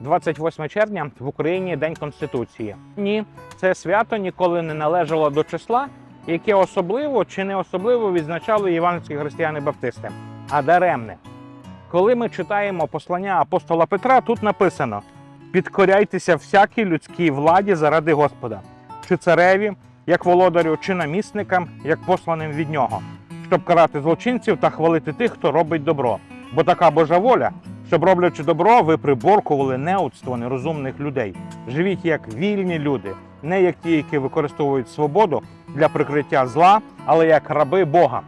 28 червня в Україні День Конституції. Ні, це свято ніколи не належало до числа, яке особливо чи не особливо відзначали євангельські християни-баптисти, а даремне. Коли ми читаємо послання апостола Петра, тут написано: підкоряйтеся всякій людській владі заради Господа, чи цареві, як володарю, чи намісникам, як посланим від нього, щоб карати злочинців та хвалити тих, хто робить добро. Бо така Божа воля, щоб роблячи добро, ви приборкували неудство нерозумних людей. Живіть як вільні люди, не як ті, які використовують свободу для прикриття зла, але як раби Бога.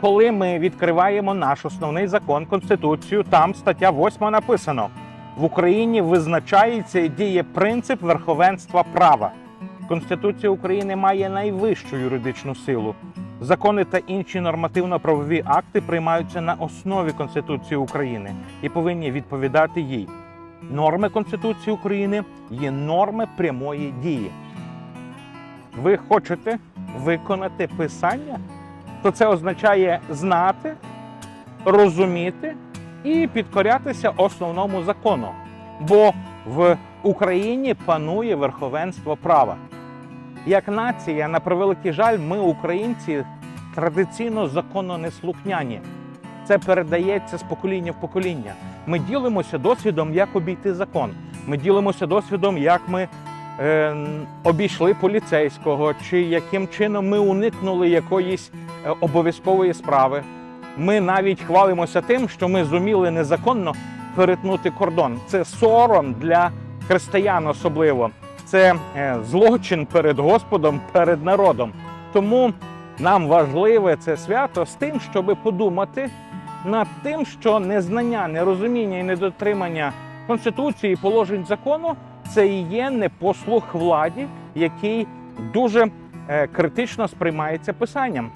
Коли ми відкриваємо наш основний закон Конституцію, там стаття 8 написано: в Україні визначається і діє принцип верховенства права. Конституція України має найвищу юридичну силу. Закони та інші нормативно-правові акти приймаються на основі Конституції України і повинні відповідати їй. Норми Конституції України є норми прямої дії. Ви хочете виконати писання, то це означає знати, розуміти і підкорятися основному закону. Бо в Україні панує верховенство права. Як нація, на превеликий жаль, ми, українці, традиційно закононеслухняні. Це передається з покоління в покоління. Ми ділимося досвідом, як обійти закон. Ми ділимося досвідом, як ми е, обійшли поліцейського, чи яким чином ми уникнули якоїсь е, обов'язкової справи. Ми навіть хвалимося тим, що ми зуміли незаконно перетнути кордон. Це сором для християн особливо. Це е, злочин перед Господом, перед народом. Тому нам важливе це свято з тим, щоб подумати над тим, що незнання, нерозуміння і недотримання конституції і положень закону це і є непослух владі, який дуже е, критично сприймається писанням.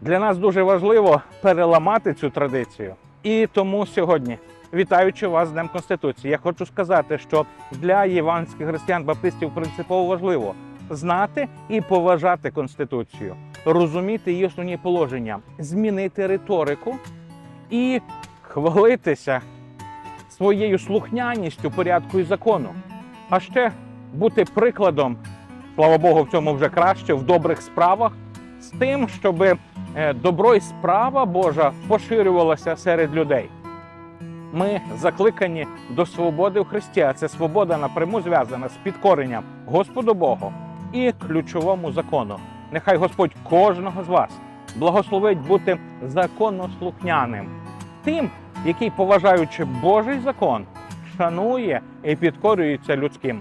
Для нас дуже важливо переламати цю традицію. І тому сьогодні, вітаючи вас з Днем Конституції, я хочу сказати, що для євангельських християн баптистів принципово важливо знати і поважати Конституцію, розуміти її основні положення, змінити риторику і хвалитися своєю слухняністю порядку і закону, а ще бути прикладом, слава Богу, в цьому вже краще, в добрих справах, з тим, щоб е, добро і справа Божа поширювалася серед людей. Ми закликані до свободи в Христі, а це свобода напряму зв'язана з підкоренням Господу Богу і ключовому закону. Нехай Господь кожного з вас благословить бути законослухняним, тим, який, поважаючи Божий закон, шанує і підкорюється людським.